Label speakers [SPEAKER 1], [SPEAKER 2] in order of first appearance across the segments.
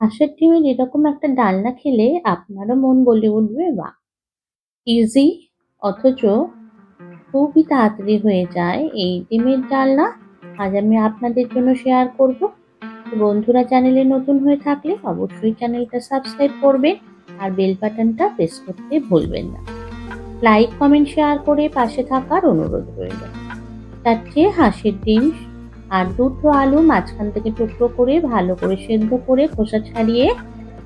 [SPEAKER 1] হাঁসের ডিমের এরকম একটা ডালনা খেলে আপনারও মন বলে উঠবে, বাহ! ইজি অথচ খুবই তাড়াতাড়ি হয়ে যায় এই ডিমের ডালনা। আজ আমি আপনাদের জন্য শেয়ার করব। বন্ধুরা চ্যানেলে নতুন হয়ে থাকলে অবশ্যই চ্যানেলটা সাবস্ক্রাইব করবেন আর বেল বাটনটা প্রেস করতে ভুলবেন না। লাইক কমেন্ট শেয়ার করে পাশে থাকার অনুরোধ রইল। তার চেয়ে হাঁসের ডিম আর দুটো আলু মাঝখান থেকে টুকরো করে, ভালো করে সেদ্ধ করে, খোসা ছাড়িয়ে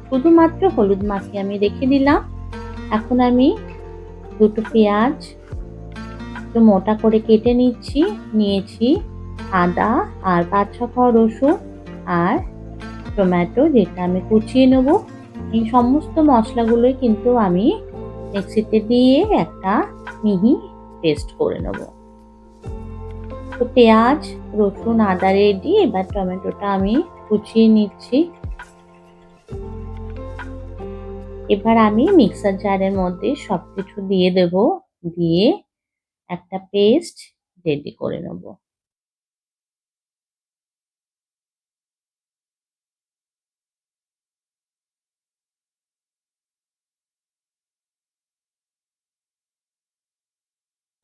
[SPEAKER 1] শুধুমাত্র হলুদ মাখিয়ে আমি রেখে দিলাম। এখন আমি দুটো পেঁয়াজ একটু মোটা করে কেটে নিচ্ছি, নিয়েছি আদা আর পাঁচ ছ রসুন আর টমেটো, যেটা আমি কুচিয়ে নেব। এই সমস্ত মশলাগুলোই কিন্তু আমি মিক্সিতে দিয়ে একটা মিহি পেস্ট করে নেব। তো পেঁয়াজ, রসুন, আদা রেডি। এবার টমেটোটা আমি কুচিয়ে নিচ্ছি। এবার আমি মিক্সার জারের মধ্যে সব কিছু দিয়ে দেব। দিয়ে একটা পেস্ট রেডি করে নেব।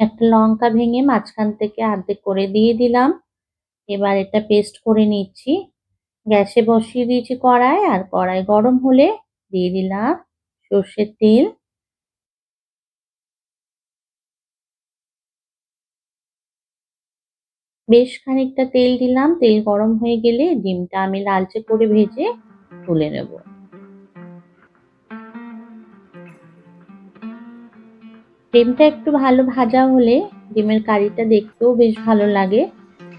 [SPEAKER 1] একটা লঙ্কা ভেঙে মাঝখান থেকে আর্ধেক করে দিয়ে দিলাম। এবার এটা পেস্ট করে নিচ্ছি। গ্যাসে বসিয়ে দিয়েছি কড়াই আর কড়াই গরম হলে দিয়ে দিলাম সর্ষের তেল। বেশ খানিকটা তেল দিলাম। তেল গরম হয়ে গেলে ডিমটা আমি লালচে করে ভেজে তুলে নেব। ডিমটা একটু ভালো ভাজা হলে ডিমের কারিটা দেখতেও বেশ ভালো লাগে,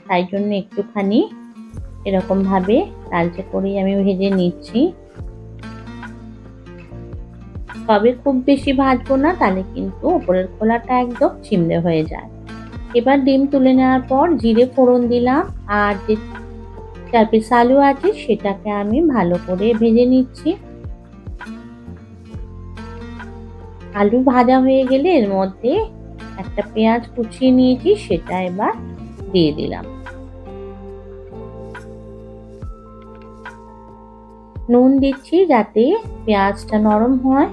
[SPEAKER 1] তাই জন্য একটুখানি এরকম ভাবে লালচে করেই আমি ভেজে নিচ্ছি। তবে খুব বেশি ভাজবো না, তাহলে কিন্তু ওপরের খোলাটা একদম চিমড়ে হয়ে যায়। এবার ডিম তুলে নেওয়ার পর জিরে ফোড়ন দিলাম, আর যে চার পিস আলু আছে সেটাকে আমি ভালো করে ভেজে নিচ্ছি। আলু ভাজা হয়ে গেলে এর মধ্যে একটা পেঁয়াজ কুচিয়ে নিয়েছি, সেটা এবার দিয়ে দিলাম। নুন দিচ্ছি যাতে পেঁয়াজটা নরম হয়।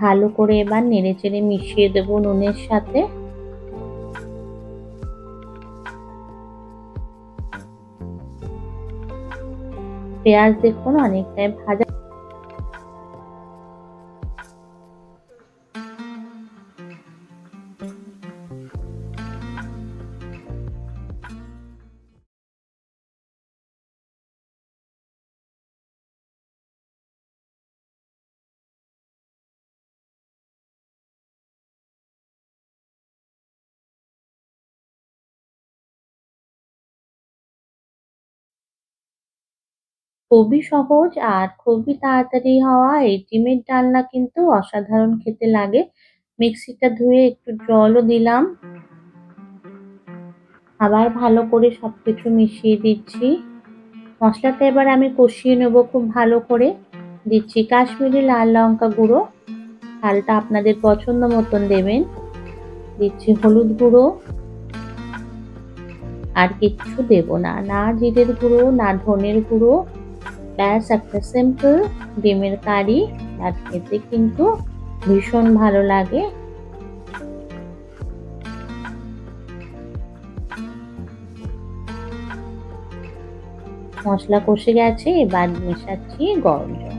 [SPEAKER 1] ভালো করে এবার নেড়ে চেড়ে মিশিয়ে দেবো নুনের সাথে। পেঁয়াজ দেখুন অনেকটাই ভাজা খুবই সহজ আর খুবই তাড়াতাড়ি হওয়া এই ডিমের ডালনা কিন্তু অসাধারণ খেতে লাগে। মিক্সিটা ধুয়ে একটু জলও দিলাম। আবার ভালো করে সব কিছু মিশিয়ে দিচ্ছি। মশলাটা এবার আমি কষিয়ে নেব খুব ভালো করে। দিচ্ছি কাশ্মীরি লাল লঙ্কা গুঁড়ো। ঝালটা আপনাদের পছন্দ মতন দেবেন। দিচ্ছি হলুদ গুঁড়ো। আর কিচ্ছু দেব না। না জিরের গুঁড়ো, না ধনের গুঁড়ো। ব্যাস একটা সিম্পল ডিমের কারি আর খেতে কিন্তু ভীষণ ভালো লাগে। মশলা কষে গেছে, এবার মেশাচ্ছি গরম জল।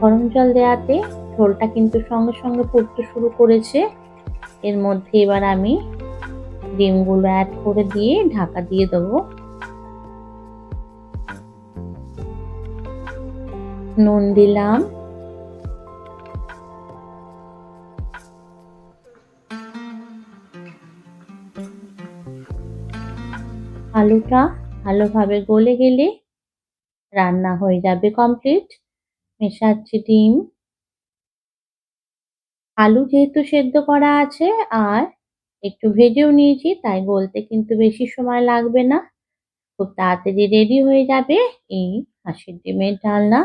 [SPEAKER 1] গরম জল দেওয়াতে ঝোলটা কিন্তু সঙ্গে সঙ্গে ফুটতে শুরু করেছে। এর মধ্যে এবার আমি ডিমগুলো অ্যাড করে দিয়ে ঢাকা দিয়ে দেবো। নুন দিলাম। আলুটা ভালোভাবে গলে গেলে রান্না হয়ে যাবে কমপ্লিট মেশাচ্ছি ডিম। আলু যেহেতু সেদ্ধ করা আছে আর একটু ভেজেও নিয়েছি, তাই গলতে কিন্তু বেশি সময় লাগবে না। খুব তাড়াতাড়ি রেডি হয়ে যাবে এই হাঁসের ডিমের ডালনা।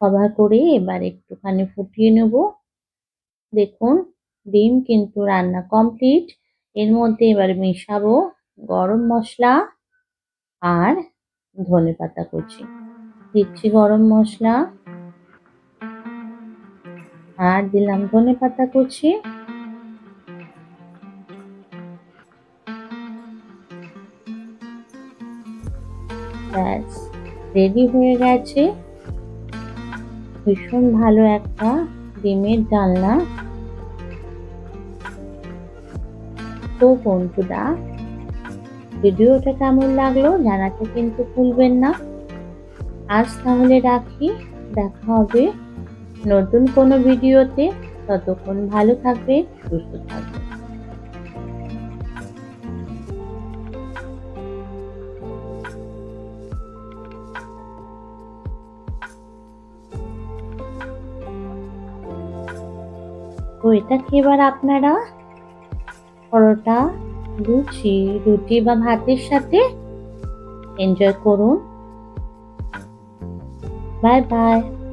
[SPEAKER 1] কভার করে এবার একটুখানি ফুটিয়ে নেব। দেখুন, ডিম কিন্তু রান্না কমপ্লিট। এর মধ্যে এবার মেশাবো গরম মশলা আর ধনে পাতা কুচি। দিচ্ছি গরম মশলা। আর দিলাম ধনে পাতা কুচি। ব্যাস রেডি হয়ে গেছে। ভীষণ ভালো একটা ডিমের ডালনা। তো বন্ধুরা ভিডিওটা কেমন লাগল জানাতে কিন্তু ভুলবেন না। আজ তাহলে রাখি। দেখা হবে নতুন কোনো ভিডিওতে। ততক্ষণ ভালো থাকবে সুস্থ থাকবে তো এটা এবার আপনারা? পরোটা, লুচি, রুটি বা ভাতের সাথে এনজয় করুন। Bye bye.